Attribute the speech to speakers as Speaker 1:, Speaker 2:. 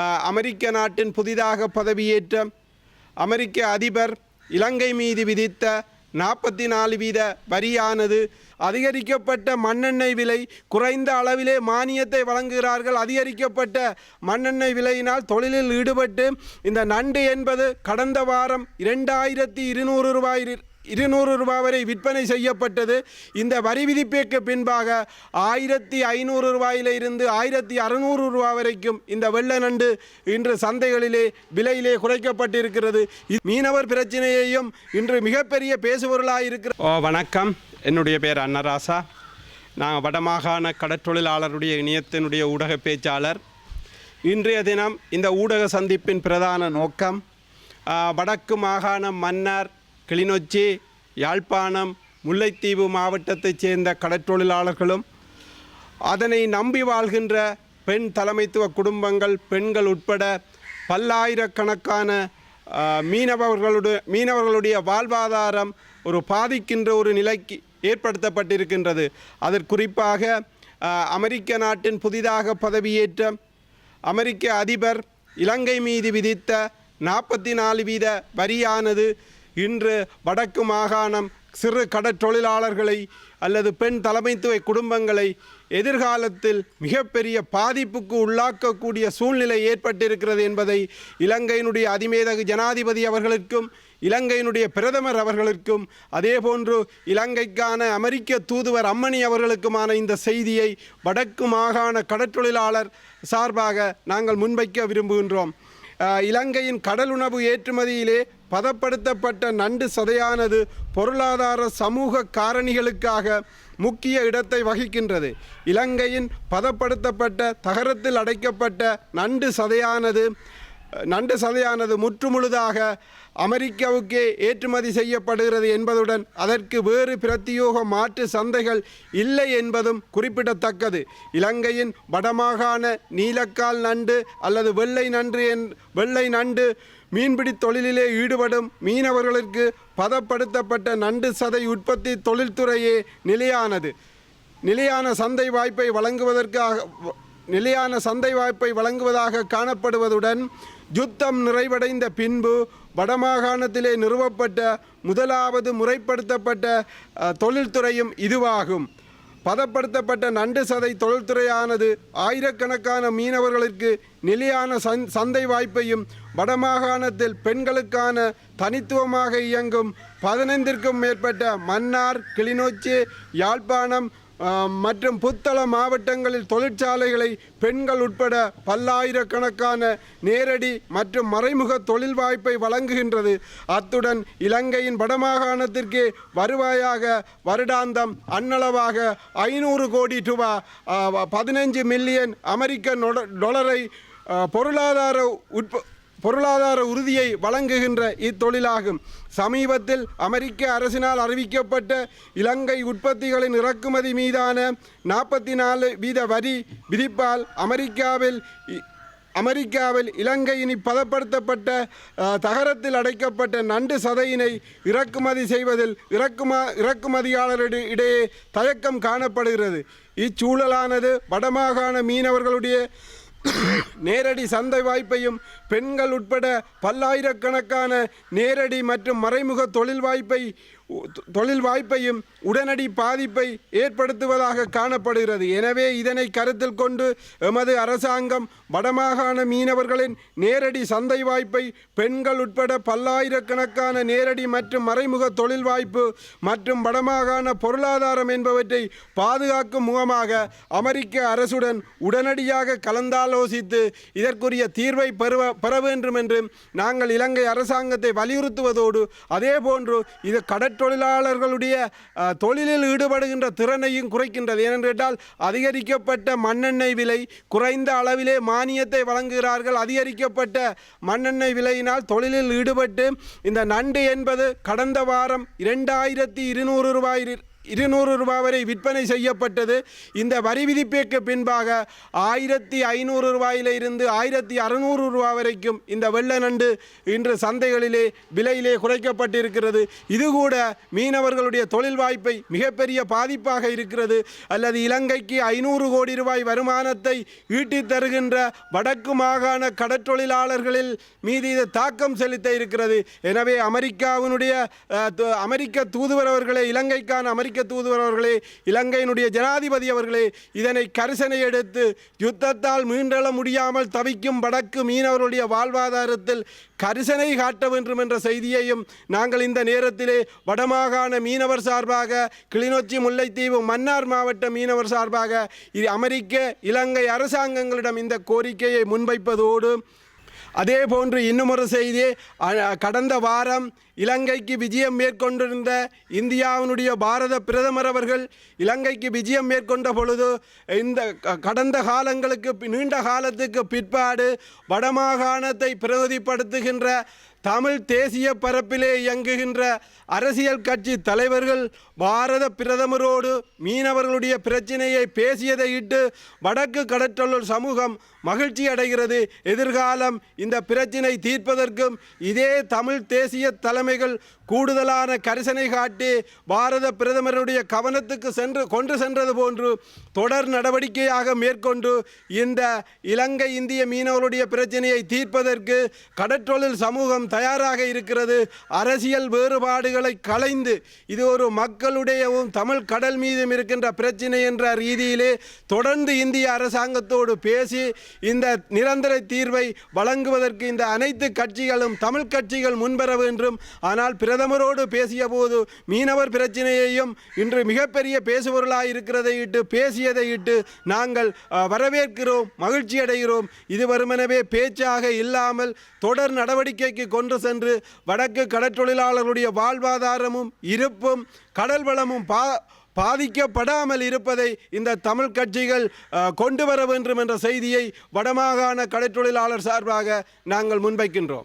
Speaker 1: அமெரிக்க நாட்டின் புதிதாக பதவியேற்ற அமெரிக்க அதிபர் இலங்கை மீது விதித்த நாற்பத்தி நாலு வீத வரியானது அதிகரிக்கப்பட்ட மண்ணெண்ணெய் விலை குறைந்த அளவிலே மானியத்தை வழங்குகிறார்கள். அதிகரிக்கப்பட்ட மண்ணெண்ணெய் விலையினால் தொழிலில் ஈடுபட்டு இந்த நண்டு என்பது கடந்த வாரம் இரண்டாயிரத்தி இருநூறு ரூபாய் இருநூறு ரூபாய் வரை விற்பனை செய்யப்பட்டது. இந்த வரி விதிப்பிற்கு பின்பாக ஆயிரத்தி ஐநூறு ரூபாயிலிருந்து ஆயிரத்தி அறுநூறு ரூபாய் வரைக்கும் இந்த வெள்ள நண்டு இன்று சந்தைகளிலே விலையிலே குறைக்கப்பட்டிருக்கிறது. மீனவர் பிரச்சனையையும் இன்று மிகப்பெரிய பேசுபொருளாக இருக்கிற ஓ வணக்கம். என்னுடைய பேர் அன்னராசா. நான் வடமாகாண கடற்றொழிலாளருடைய இணையத்தினுடைய ஊடக பேச்சாளர். இன்றைய தினம் இந்த ஊடக சந்திப்பின் பிரதான நோக்கம் வடக்கு மாகாணம் மன்னார் கிளிநொச்சி யாழ்ப்பாணம் முல்லைத்தீவு மாவட்டத்தைச் சேர்ந்த கடற்றொழிலாளர்களும் அதனை நம்பி வாழ்கின்ற பெண் தலைமைத்துவ குடும்பங்கள் பெண்கள் உட்பட பல்லாயிரக்கணக்கான மீனவர்களுடைய மீனவர்களுடைய வாழ்வாதாரம் ஒரு பாதிக்கின்ற ஒரு நிலைக்கு ஏற்படுத்தப்பட்டிருக்கின்றது. அதற்குறிப்பாக அமெரிக்க நாட்டின் புதிதாக பதவியேற்ற அமெரிக்க அதிபர் இலங்கை மீது விதித்த நாற்பத்தி நாலு வீத வரியானது இன்று வடக்கு மாகாணம் சிறு கடற்றொழிலாளர்களை அல்லது பெண் தலைமைத்துவ குடும்பங்களை எதிர்காலத்தில் மிகப்பெரிய பாதிப்புக்கு உள்ளாக்கக்கூடிய சூழ்நிலை ஏற்பட்டிருக்கிறது என்பதை இலங்கையினுடைய அதிமேதகு ஜனாதிபதி அவர்களுக்கும் இலங்கையினுடைய பிரதமர் அவர்களுக்கும் அதேபோன்று இலங்கைக்கான அமெரிக்க தூதுவர் அம்மணி அவர்களுக்குமான இந்த செய்தியை வடக்கு மாகாண கடற்றொழிலாளர் சார்பாக நாங்கள் முன்வைக்க விரும்புகின்றோம். இலங்கையின் கடல் உணவு ஏற்றுமதியிலே பதப்படுத்தப்பட்ட நண்டு சதையானது பொருளாதார சமூக காரணிகளுக்காக முக்கிய இடத்தை வகிக்கின்றது. இலங்கையின் பதப்படுத்தப்பட்ட தகரத்தில் அடைக்கப்பட்ட நண்டு சதையானது நண்டு சதையானது முற்றுமுழுதாக அமெரிக்காவுக்கே ஏற்றுமதி செய்யப்படுகிறது என்பதுடன் அதற்கு வேறு பிரத்தியோக மாற்று சந்தைகள் இல்லை என்பதும் குறிப்பிடத்தக்கது. இலங்கையின் வடமாகாண நீலக்கால் நண்டு அல்லது வெள்ளை நன்று என் வெள்ளை நண்டு மீன்பிடி தொழிலிலே ஈடுபடும் மீனவர்களுக்கு பதப்படுத்தப்பட்ட நண்டு சதை உற்பத்தி தொழில்துறையே நிலையானது. நிலையான சந்தை வாய்ப்பை வழங்குவதற்காக நிலையான சந்தை வாய்ப்பை வழங்குவதாக காணப்படுவதுடன் யுத்தம் நிறைவடைந்த பின்பு வடமாகாணத்திலே நிறுவப்பட்ட முதலாவது முறைப்படுத்தப்பட்ட தொழில்துறையும் இதுவாகும். பதப்படுத்தப்பட்ட நண்டு சதை தொழில்துறையானது ஆயிரக்கணக்கான மீனவர்களுக்கு நிலையான சந் சந்தை வாய்ப்பையும் வடமாகாணத்தில் பெண்களுக்கான தனித்துவமாக இயங்கும் பதினைந்திற்கும் மேற்பட்ட மன்னார் கிளிநொச்சி யாழ்ப்பாணம் மற்றும் புத்தள மாவட்டங்களில் தொழிற்சாலைகளை பெண்கள் உட்பட பல்லாயிரக்கணக்கான நேரடி மற்றும் மறைமுக தொழில் வாய்ப்பை வழங்குகின்றது. அத்துடன் இலங்கையின் வடமாகாணத்திற்கு வருவாயாக வருடாந்தம் அன்னளவாக ஐநூறு கோடி ரூபா பதினஞ்சு மில்லியன் அமெரிக்க டொலரை பொருளாதார உட்ப பொருளாதார உறுதியை வழங்குகின்ற இத்தொழிலாகும். சமீபத்தில் அமெரிக்க அரசினால் அறிவிக்கப்பட்ட இலங்கை உற்பத்திகளின் இறக்குமதி மீதான நாற்பத்தி நாலு வீத வரி விதிப்பால் அமெரிக்காவில் இ- அமெரிக்காவில் இலங்கையினி பதப்படுத்தப்பட்ட தகரத்தில் அடைக்கப்பட்ட நண்டு சதையினை இறக்குமதி செய்வதில் இறக்கும இறக்குமதியாளரிடையே இடையே தயக்கம் காணப்படுகிறது. இச்சூழலானது வடமாகாண மீனவர்களுடைய நேரடி சந்தை வாய்ப்பையும் பெண்கள் உட்பட பல்லாயிரக்கணக்கான நேரடி மற்றும் மறைமுக தொழில் வாய்ப்பை தொழில் வாய்ப்பையும் உடனடி பாதிப்பை ஏற்படுத்துவதாக காணப்படுகிறது. எனவே இதனை கருத்தில் கொண்டு எமது அரசாங்கம் வடமாகாண மீனவர்களின் நேரடி சந்தை வாய்ப்பை பெண்கள் உட்பட பல்லாயிரக்கணக்கான நேரடி மற்றும் மறைமுக தொழில் வாய்ப்பு மற்றும் வடமாகாண பொருளாதாரம் என்பவற்றை பாதுகாக்கும் முகமாக அமெரிக்க அரசுடன் உடனடியாக கலந்தாலோசித்து இதற்குரிய தீர்வை பெறுவ பெற வேண்டும் என்று நாங்கள் இலங்கை அரசாங்கத்தை வலியுறுத்துவதோடு அதே போன்று இது கடற்றொழிலாளர்களுடைய தொழிலில் ஈடுபடுகின்ற திறனையும் குறைக்கின்றது. ஏனென்று கேட்டால் அதிகரிக்கப்பட்ட மண்ணெண்ணெய் விலை குறைந்த அளவிலே மானியத்தை வழங்குகிறார்கள். அதிகரிக்கப்பட்ட மண்ணெண்ணெய் விலையினால் தொழிலில் ஈடுபட்டு இந்த நண்டு என்பது கடந்த வாரம் இரண்டாயிரத்தி இருநூறு ரூபாய் இருநூறு ரூபாய் வரை விற்பனை செய்யப்பட்டது. இந்த வரி விதிப்பிற்கு பின்பாக ஆயிரத்தி ஐநூறு ரூபாயிலிருந்து ஆயிரத்தி அறுநூறு ரூபாய் வரைக்கும் இந்த வெள்ள நண்டு இன்று சந்தைகளிலே விலையிலே குறைக்கப்பட்டிருக்கிறது. இது கூட மீனவர்களுடைய தொழில் வாய்ப்பை மிகப்பெரிய பாதிப்பாக இருக்கிறது. அல்லது இலங்கைக்கு ஐநூறு கோடி ரூபாய் வருமானத்தை ஈட்டித் தருகின்ற வடக்கு மாகாண கடற்றொழிலாளர்களில் மீது இது தாக்கம் செலுத்த இருக்கிறது. எனவே அமெரிக்காவினுடைய அமெரிக்க தூதுவர் இலங்கைக்கான அமெரிக்க தூதுவர் அவர்களே இலங்கையினுடைய ஜனாதிபதி அவர்களே இதனை கரிசனை எடுத்து யுத்தத்தால் மீண்டெழ முடியாமல் தவிக்கும் வடக்கு மீனவர்களுடைய வாழ்வாதாரத்தில் கரிசனை காட்ட வேண்டும் என்ற செய்தியையும் நாங்கள் இந்த நேரத்திலே வடமாகாண மீனவர் சார்பாக கிளிநொச்சி முல்லைத்தீவு மன்னார் மாவட்ட மீனவர் சார்பாக இது அமெரிக்க இலங்கை அரசாங்கங்களிடம் இந்த கோரிக்கையை முன்வைப்பதோடு அதே போன்று இன்னுமொரு செய்தி கடந்த வாரம் இலங்கைக்கு விஜயம் மேற்கொண்டிருந்த இந்தியாவினுடைய பாரத பிரதமர் அவர்கள் இலங்கைக்கு விஜயம் மேற்கொண்ட பொழுது இந்த க- கடந்த காலங்களுக்கு நீண்ட காலத்துக்கு பிற்பாடு வடமாகாணத்தை பிரதிப்படுத்துகின்ற தமிழ் தேசிய பரப்பிலே இயங்குகின்ற அரசியல் கட்சி தலைவர்கள் பாரத பிரதமரோடு மீனவர்களுடைய பிரச்சினையை பேசியதை இட்டு வடக்கு கடற்றொழில் சமூகம் மகிழ்ச்சி அடைகிறது. எதிர்காலம் இந்த பிரச்சினை தீர்ப்பதற்கும் இதே தமிழ் தேசிய தலைமைகள் கூடுதலான கரிசனை காட்டி பாரத பிரதமருடைய கவனத்துக்கு சென்று கொண்டு சென்றது போன்று தொடர் நடவடிக்கையாக மேற்கொண்டு இந்த இலங்கை இந்திய மீனவர்களுடைய பிரச்சனையை தீர்ப்பதற்கு கடற்றொழில் சமூகம் தயாராக இருக்கிறது. அரசியல் வேறுபாடுகளை களைந்து இது ஒரு மக்களுடையவும் தமிழ் கடல் மீதும் இருக்கின்ற பிரச்சனை என்ற ரீதியிலே தொடர்ந்து இந்திய அரசாங்கத்தோடு பேசி இந்த நிரந்தர தீர்வை வழங்குவதற்கு இந்த அனைத்து கட்சிகளும் தமிழ் கட்சிகள் முன்வர வேண்டும். ஆனால் பிரதமரோடு பேசிய போது மீனவர் பிரச்சனையையும் இன்று மிகப்பெரிய பேசுபொருளாக இருக்கிறதை இட்டு பேசியதை இட்டு நாங்கள் வரவேற்கிறோம் மகிழ்ச்சி அடைகிறோம் இதுவருமெனவே பேச்சாக இல்லாமல் தொடர் நடவடிக்கைக்கு கொண்டு சென்று வடக்கு கடற்றொழிலாளர்களுடைய வாழ்வாதாரமும் இருப்பும் கடல் வளமும் பா பாதிக்கப்படாமல் இருப்பதை இந்த தமிழ் கட்சிகள் கொண்டு வர வேண்டும் என்ற செய்தியை வடமாகாண கடற்றொழிலாளர் சார்பாக நாங்கள் முன்வைக்கின்றோம்.